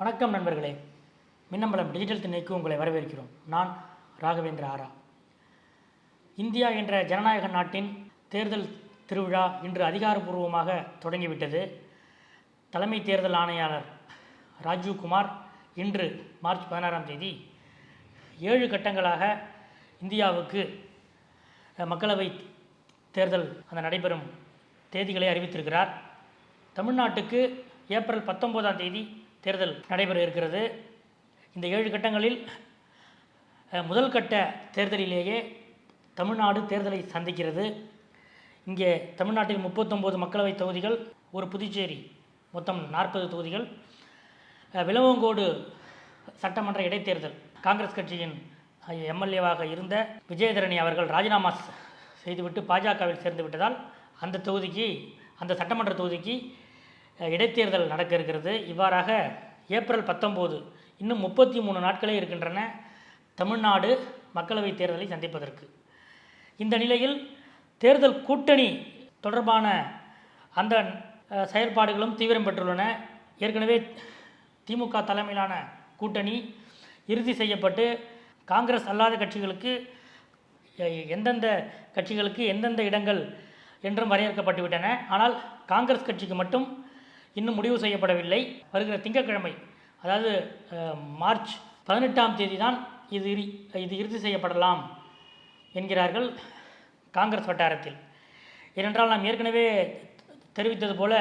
வணக்கம் நண்பர்களே. மின்னம்பலம் டிஜிட்டல் திண்ணைக்கு உங்களை வரவேற்கிறோம். நான் ராகவேந்திர ஆரா. இந்தியா என்ற ஜனநாயக நாட்டின் தேர்தல் திருவிழா இன்று அதிகாரப்பூர்வமாக தொடங்கிவிட்டது. தலைமை தேர்தல் ஆணையாளர் ராஜீவ் குமார் இன்று மார்ச் பதினாறாம் தேதி ஏழு கட்டங்களாக இந்தியாவுக்கு மக்களவை தேர்தல் அந்த நடைபெறும் தேதிகளை அறிவித்திருக்கிறார். தமிழ்நாட்டுக்கு ஏப்ரல் பத்தொம்போதாம் தேதி தேர்தல் நடைபெற இருக்கிறது. இந்த ஏழு கட்டங்களில் முதல் கட்ட தேர்தலிலேயே தமிழ்நாடு தேர்தலை சந்திக்கிறது. இங்கே தமிழ்நாட்டில் முப்பத்தொம்போது மக்களவை தொகுதிகள் ஒரு புதுச்சேரி மொத்தம் நாற்பது தொகுதிகள். விலவங்கோடு சட்டமன்ற இடைத்தேர்தல் காங்கிரஸ் கட்சியின் எம்எல்ஏவாக இருந்த விஜயதரணி அவர்கள் ராஜினாமா செய்துவிட்டு பாஜகவில் சேர்ந்து விட்டதால் அந்த தொகுதிக்கு அந்த சட்டமன்ற தொகுதிக்கு இடைத்தேர்தல் நடக்க இருக்கிறது. இவ்வாறாக ஏப்ரல் பத்தொம்போது இன்னும் முப்பத்தி மூணு நாட்களே இருக்கின்றன தமிழ்நாடு மக்களவைத் தேர்தலை சந்திப்பதற்கு. இந்த நிலையில் தேர்தல் கூட்டணி தொடர்பான அந்த செயற்பாடுகளும் தீவிரம் பெற்றுள்ளன. ஏற்கனவே திமுக தலைமையிலான கூட்டணி இறுதி செய்யப்பட்டு காங்கிரஸ் அல்லாத கட்சிகளுக்கு எந்தெந்த கட்சிகளுக்கு எந்தெந்த இடங்கள் என்றும் வரையறுக்கப்பட்டு விட்டன ஆனால் காங்கிரஸ் கட்சிக்கு மட்டும் இன்னும் முடிவு செய்யப்படவில்லை. வருகிற திங்கட்கிழமை அதாவது மார்ச் பதினெட்டாம் தேதி தான் இது இது இறுதி செய்யப்படலாம் என்கிறார்கள் காங்கிரஸ் வட்டாரத்தில். ஏனென்றால் நாம் ஏற்கனவே தெரிவித்தது போல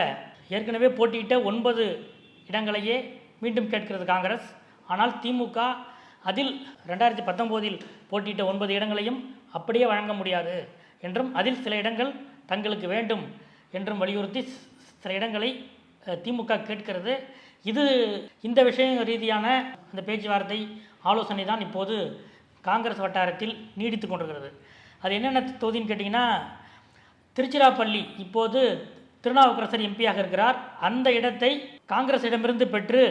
ஏற்கனவே போட்டியிட்ட ஒன்பது இடங்களையே மீண்டும் கேட்கிறது காங்கிரஸ். ஆனால் திமுக அதில் ரெண்டாயிரத்தி பத்தொம்போதில் போட்டியிட்ட ஒன்பது இடங்களையும் அப்படியே வழங்க முடியாது என்றும் அதில் சில இடங்கள் தங்களுக்கு வேண்டும் என்றும் வலியுறுத்தி ஸ்- சில இடங்களை திமுக கேட்கிறது. இது இந்த விஷயம் ரீதியான அந்த பேச்சுவார்த்தை ஆலோசனை தான் இப்போது காங்கிரஸ் வட்டாரத்தில் நீடித்து கொண்டிருக்கிறது. அது என்னென்ன தொகுதின்னு கேட்டிங்கன்னா திருச்சிராப்பள்ளி இப்போது திருநாவுக்கரசர் எம்பியாக இருக்கிறார். அந்த இடத்தை காங்கிரஸிடமிருந்து பெற்று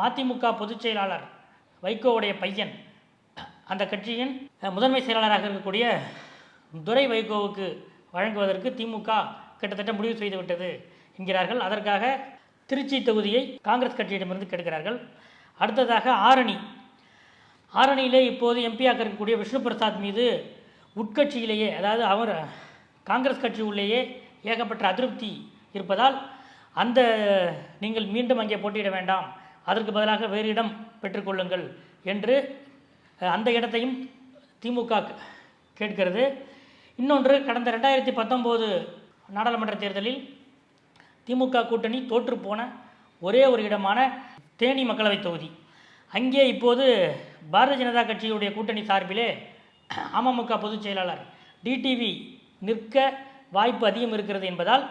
மதிமுக பொதுச் செயலாளர் வைகோவுடைய பையன் அந்த கட்சியின் முதன்மை செயலாளராக இருக்கக்கூடிய துரை வைகோவுக்கு வழங்குவதற்கு திமுக கிட்டத்தட்ட முடிவு செய்துவிட்டது என்கிறார்கள். அதற்காக திருச்சி தொகுதியை காங்கிரஸ் கட்சியிடமிருந்து கேட்கிறார்கள் அடுத்ததாக ஆரணி. ஆரணியிலே இப்போது எம்பியாக இருக்கக்கூடிய விஷ்ணு பிரசாத் மீது உட்கட்சியிலேயே அதாவது அவர் காங்கிரஸ் கட்சி உள்ளேயே ஏகப்பட்ட அதிருப்தி இருப்பதால் அந்த நீங்கள் மீண்டும் அங்கே போட்டியிட வேண்டாம். அதற்கு பதிலாக வேறு இடம் பெற்றுக்கொள்ளுங்கள் என்று அந்த இடத்தையும் திமுக கேட்கிறது. இன்னொன்று கடந்த ரெண்டாயிரத்தி பத்தொம்போது நாடாளுமன்ற தேர்தலில் திமுக கூட்டணி தோற்றுப்போன ஒரே ஒரு இடமான தேனி மக்களவைத் தொகுதி. அங்கே இப்போது பாரதிய ஜனதா கட்சியுடைய கூட்டணி சார்பிலே அமமுக பொதுச் செயலாளர் டிடிவி நிற்க வாய்ப்பு அதிகம் இருக்கிறது என்பதால்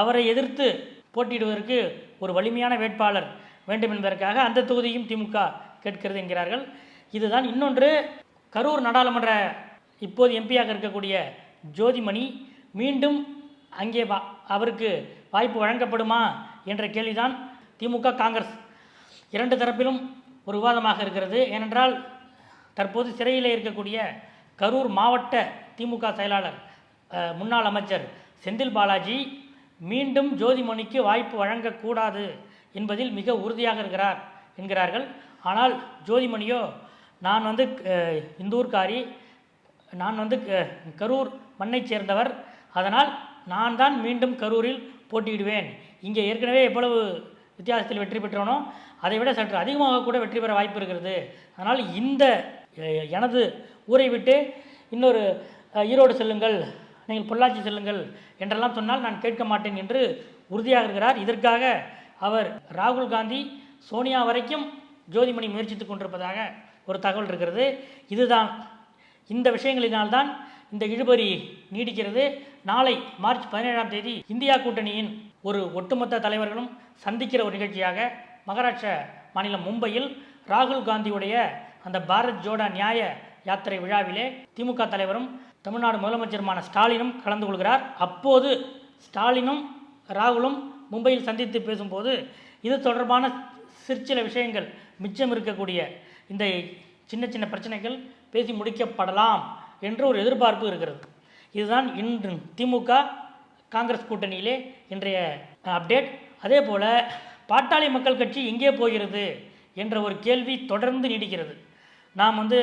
அவரை எதிர்த்து போட்டியிடுவதற்கு ஒரு வலிமையான வேட்பாளர் வேண்டும் என்பதற்காக அந்த தொகுதியும் திமுக கேட்கிறது என்கிறார்கள். இதுதான் இன்னொன்று கரூர் நாடாளுமன்ற இப்போது எம்பியாக இருக்கக்கூடிய ஜோதிமணி மீண்டும் அங்கே வா அவருக்கு வாய்ப்பு வழங்கப்படுமா என்ற கேள்விதான் திமுக காங்கிரஸ். இரண்டு தரப்பிலும் ஒரு விவாதமாக இருக்கிறது. ஏனென்றால் தற்போது சிறையில் இருக்கக்கூடிய கரூர் மாவட்ட திமுக செயலாளர் முன்னாள் அமைச்சர் செந்தில் பாலாஜி மீண்டும் ஜோதிமணிக்கு வாய்ப்பு வழங்கக்கூடாது என்பதில் மிக உறுதியாக இருக்கிறார் என்கிறார்கள். ஆனால் ஜோதிமணியோ நான் வந்து இந்தூர்காரி நான் வந்து க- கரூர் மண்ணைச் சேர்ந்தவர். அதனால் நான் தான் மீண்டும் கரூரில் போட்டியிடுவேன். இங்கே ஏற்கனவே எவ்வளவு வித்தியாசத்தில் வெற்றி பெற்றோனோ அதை விட சற்று அதிகமாக கூட வெற்றி பெற வாய்ப்பு இருக்கிறது. அதனால் இந்த எனது ஊரை விட்டு இன்னொரு ஈரோடு செல்லுங்கள் நீங்கள் பொள்ளாச்சி செல்லுங்கள் என்றெல்லாம் சொன்னால் நான் கேட்க மாட்டேன் என்று உறுதியாக இருக்கிறார். இதற்காக அவர் ராகுல் காந்தி சோனியா வரைக்கும் ஜோதிமணி முயற்சித்துக் கொண்டிருப்பதாக ஒரு தகவல் இருக்கிறது. இதுதான் இந்த விஷயங்களினால்தான் இந்த இழுபறி நீடிக்கிறது. நாளை மார்ச் பதினேழாம் தேதி இந்தியா கூட்டணியின் ஒரு ஒட்டுமொத்த தலைவர்களும் சந்திக்கிற ஒரு நிகழ்ச்சியாக மகாராஷ்டிர மாநிலம் மும்பையில் ராகுல் காந்தியுடைய அந்த பாரத் ஜோடா நியாய யாத்திரை விழாவிலே திமுக தலைவரும் தமிழ்நாடு முதலமைச்சருமான ஸ்டாலினும் கலந்து கொள்கிறார். அப்போது ஸ்டாலினும் ராகுலும் மும்பையில் சந்தித்து பேசும்போது இது தொடர்பான சிற்சில விஷயங்கள் மிச்சம் இருக்கக்கூடிய இந்த சின்ன சின்ன பிரச்சனைகள் பேசி முடிக்கப்படலாம் என்ற ஒரு எதிர்பார்ப்பு இருக்கிறது. இதுதான் இன்று திமுக காங்கிரஸ் கூட்டணியிலே இன்றைய அப்டேட். அதே போல் பாட்டாளி மக்கள் கட்சி எங்கே போகிறது என்ற ஒரு கேள்வி தொடர்ந்து நீடிக்கிறது. நாம் வந்து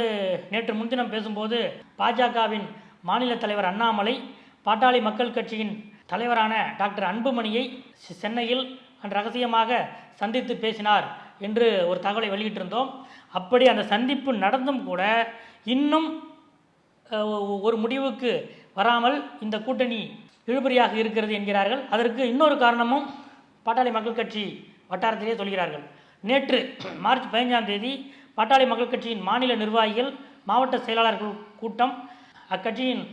நேற்று முன்தினம் பேசும்போது பாஜகவின் மாநில தலைவர் அண்ணாமலை பாட்டாளி மக்கள் கட்சியின் தலைவரான டாக்டர் அன்புமணியை சென்னையில் ரகசியமாக சந்தித்து பேசினார். என்று ஒரு தகவலை வெளியிட்டிருந்தோம். அப்படி அந்த சந்திப்பு நடந்தும் கூட இன்னும் ஒரு முடிவுக்கு வராமல் இந்த கூட்டணி இழுபறியாக இருக்கிறது என்கிறார்கள். அதற்கு இன்னொரு காரணமும் பாட்டாளி மக்கள் கட்சி வட்டாரத்திலே சொல்கிறார்கள். நேற்று மார்ச் பதினஞ்சாம் தேதி பாட்டாளி மக்கள் கட்சியின் மாநில நிர்வாகிகள் மாவட்ட செயலாளர்கள் கூட்டம் அக்கட்சியின்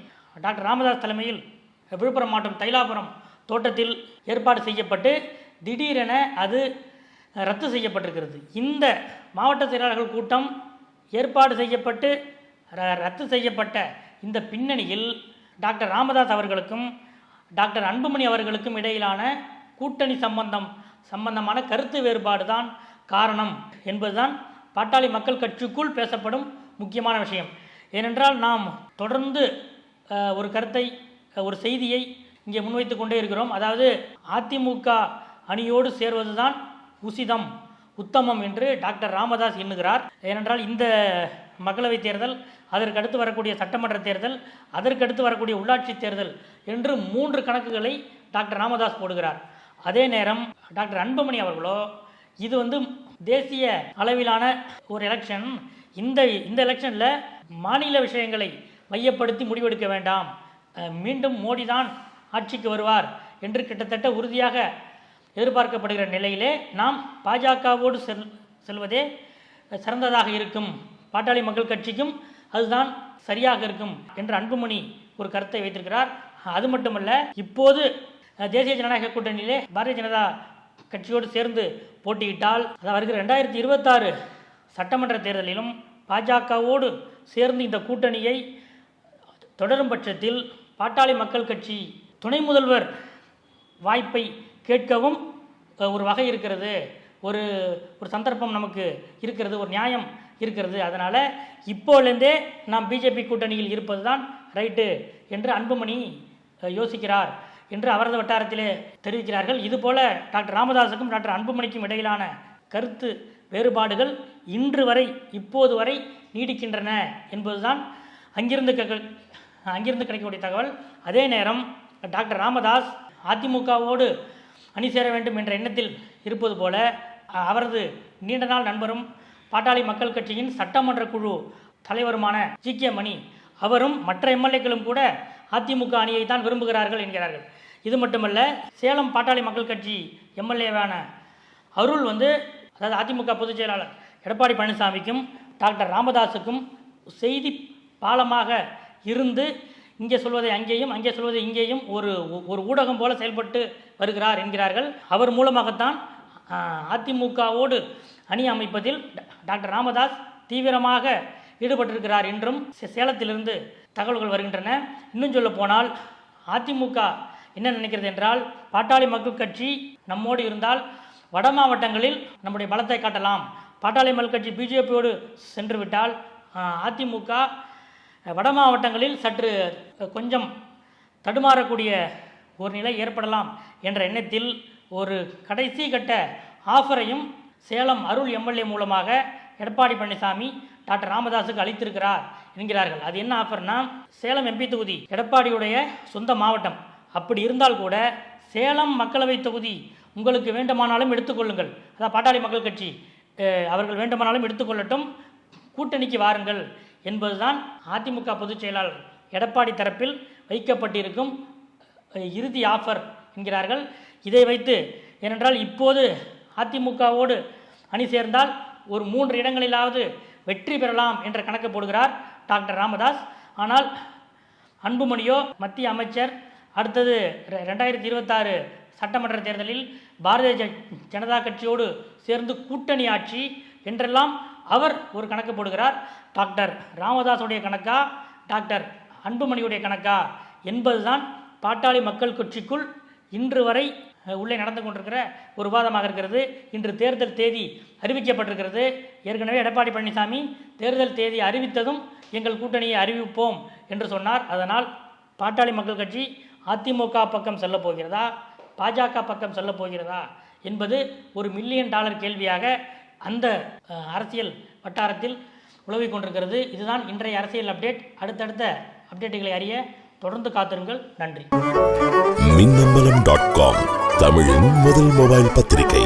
டாக்டர் ராமதாஸ் தலைமையில் விழுப்புரம் மாவட்டம் தைலாபுரம் தோட்டத்தில் ஏற்பாடு செய்யப்பட்டு திடீரென அது ரத்து செய்யப்பட்டிருக்கிறது. இந்த மாவட்ட செயலாளர்கள் கூட்டம் ஏற்பாடு செய்யப்பட்டு ர- ரத்து செய்யப்பட்ட இந்த பின்னணியில் டாக்டர் ராமதாஸ் அவர்களுக்கும் டாக்டர் அன்புமணி அவர்களுக்கும் இடையிலான கூட்டணி சம்பந்தம் சம்பந்தமான கருத்து வேறுபாடு தான் காரணம் என்பதுதான் பாட்டாளி மக்கள் கட்சிக்குள் பேசப்படும் முக்கியமான விஷயம். ஏனென்றால் நாம் தொடர்ந்து ஒரு கருத்தை ஒரு செய்தியை இங்கே முன்வைத்து கொண்டே இருக்கிறோம். அதாவது அதிமுக அணியோடு சேர்வதுதான் உசிதம் உத்தமம் என்று டாக்டர் ராமதாஸ் எண்ணுகிறார். ஏனென்றால் இந்த மக்களவைத் தேர்தல் அதற்கு அடுத்து வரக்கூடிய சட்டமன்ற தேர்தல் அதற்கு அடுத்து வரக்கூடிய உள்ளாட்சி தேர்தல் என்று மூன்று கணக்குகளை டாக்டர் ராமதாஸ் போடுகிறார். அதே நேரம் டாக்டர் அன்புமணி அவர்களோ இது வந்து தேசிய அளவிலான ஒரு எலெக்ஷன் இந்த இந்த எலெக்ஷனில் மாநில விஷயங்களை மையப்படுத்தி முடிவெடுக்க வேண்டாம். மீண்டும் மோடி தான் ஆட்சிக்கு வருவார் என்று கிட்டத்தட்ட உறுதியாக எதிர்பார்க்கப்படுகிற நிலையிலே நாம் பாஜகவோடு செல் செல்வதே சிறந்ததாக இருக்கும். பாட்டாளி மக்கள் கட்சிக்கும் அதுதான் சரியாக இருக்கும் என்று அன்புமணி ஒரு கருத்தை வைத்திருக்கிறார். அது மட்டுமல்ல இப்போது தேசிய ஜனநாயக கூட்டணியிலே பாரதிய ஜனதா கட்சியோடு சேர்ந்து போட்டியிட்டால் அதாவது வருகிற ரெண்டாயிரத்தி இருபத்தாறு சட்டமன்ற தேர்தலிலும் பாஜகவோடு சேர்ந்து இந்த கூட்டணியை தொடரும் பட்சத்தில் பாட்டாளி மக்கள் கட்சி துணை முதல்வர் வாய்ப்பை கேட்கவும் ஒரு வகை இருக்கிறது. ஒரு ஒரு சந்தர்ப்பம் நமக்கு இருக்கிறது ஒரு நியாயம் இருக்கிறது. அதனால் இப்போலேருந்தே நாம் பிஜேபி கூட்டணியில் இருப்பது தான் ரைட்டு என்று அன்புமணி யோசிக்கிறார் என்று அவரது வட்டாரத்திலே தெரிவிக்கிறார்கள். இதுபோல் டாக்டர் ராமதாஸுக்கும் டாக்டர் அன்புமணிக்கும் இடையிலான கருத்து வேறுபாடுகள் இன்று வரை இப்போது வரை நீடிக்கின்றன என்பதுதான் அங்கிருந்து க- அங்கிருந்து கிடைக்கக்கூடிய தகவல். அதே நேரம் டாக்டர் ராமதாஸ் அதிமுகவோடு அணி சேர வேண்டும் என்ற எண்ணத்தில் இருப்பது போல அவரது நீண்ட நாள் நண்பரும் பாட்டாளி மக்கள் கட்சியின் சட்டமன்ற குழு தலைவருமான ஜி. கே. மணி அவரும் மற்ற எம்எல்ஏக்களும் கூட அதிமுக அணியை தான் விரும்புகிறார்கள் என்கிறார்கள். இது மட்டுமல்ல சேலம் பாட்டாளி மக்கள் கட்சி எம்எல்ஏவான அருள் வந்து அதாவது அதிமுக பொதுச் செயலாளர் எடப்பாடி பழனிசாமிக்கும் டாக்டர் ராமதாஸுக்கும் செய்தி பாலமாக இருந்து இங்கே சொல்வதை அங்கேயும் அங்கே சொல்வதை இங்கேயும் ஒரு ஒரு ஊடகம் போல செயல்பட்டு வருகிறார் என்கிறார்கள். அவர் மூலமாகத்தான் அதிமுகவோடு அணி அமைப்பதில் டாக்டர் ராமதாஸ் தீவிரமாக ஈடுபட்டிருக்கிறார் என்றும் சே- சேலத்திலிருந்து தகவல்கள் வருகின்றன. இன்னும் சொல்ல போனால் அதிமுக என்ன நினைக்கிறது என்றால் பாட்டாளி மக்கள் கட்சி நம்மோடு இருந்தால் வட மாவட்டங்களில் நம்முடைய பலத்தை காட்டலாம். பாட்டாளி மக்கள் கட்சி பிஜேபியோடு சென்று விட்டால் அதிமுக வட மாவட்டங்களில் சற்று கொஞ்சம் தடுமாறக்கூடிய ஒரு நிலை ஏற்படலாம் என்ற எண்ணத்தில் ஒரு கடைசி கட்ட ஆஃபரையும் சேலம் அருள் எம்எல்ஏ மூலமாக எடப்பாடி பழனிசாமி டாக்டர் ராமதாஸுக்கு அளித்திருக்கிறார் என்கிறார்கள். அது என்ன ஆஃபர்னா சேலம் எம்பி தொகுதி எடப்பாடியுடைய சொந்த மாவட்டம். அப்படி இருந்தால் கூட சேலம் மக்களவை தொகுதி உங்களுக்கு வேண்டுமானாலும் எடுத்துக்கொள்ளுங்கள் அதாவது பாட்டாளி மக்கள் கட்சி அவர்கள் வேண்டுமானாலும் எடுத்துக்கொள்ளட்டும் கூட்டணிக்கு வாருங்கள். என்பதுதான் அதிமுக பொதுச் செயலாளர் எடப்பாடி தரப்பில் வைக்கப்பட்டிருக்கும் இறுதி ஆஃபர் என்கிறார்கள். இதை வைத்து ஏனென்றால் இப்போது அதிமுகவோடு அணி சேர்ந்தால் ஒரு மூன்று இடங்களிலாவது வெற்றி பெறலாம் என்ற கணக்கு போடுகிறார் டாக்டர் ராமதாஸ். ஆனால் அன்புமணியோ மத்திய அமைச்சர் அடுத்தது ரெ- ரெண்டாயிரத்தி இருபத்தாறு சட்டமன்ற தேர்தலில் பாரதிய ஜ- ஜனதா கட்சியோடு சேர்ந்து கூட்டணி ஆட்சி என்றெல்லாம் அவர் ஒரு கணக்கு போடுகிறார். டாக்டர் ராமதாஸுடைய கணக்கா? டாக்டர் அன்புமணியுடைய கணக்கா? என்பதுதான் பாட்டாளி மக்கள் கட்சிக்குள் இன்று வரை உள்ளே நடந்து கொண்டிருக்கிற ஒரு விவாதமாக இருக்கிறது. இன்று தேர்தல் தேதி அறிவிக்கப்பட்டிருக்கிறது. ஏற்கனவே எடப்பாடி பழனிசாமி தேர்தல் தேதி அறிவித்ததும் எங்கள் கூட்டணியை அறிவிப்போம் என்று சொன்னார். அதனால் பாட்டாளி மக்கள் கட்சி அதிமுக பக்கம் செல்ல போகிறதா? பாஜக பக்கம் செல்ல போகிறதா? என்பது ஒரு மில்லியன் டாலர் கேள்வியாக அந்த அரசியல் வட்டாரத்தில் உலவிக் கொண்டிருக்கிறது. இதுதான் இன்றைய அரசியல் அப்டேட். அடுத்தடுத்த அப்டேட்டுகளை அறிய தொடர்ந்து காத்திருங்கள். நன்றி. மின்னம்பலம் டாட் காம் தமிழின் முதல் மொபைல் பத்திரிகை.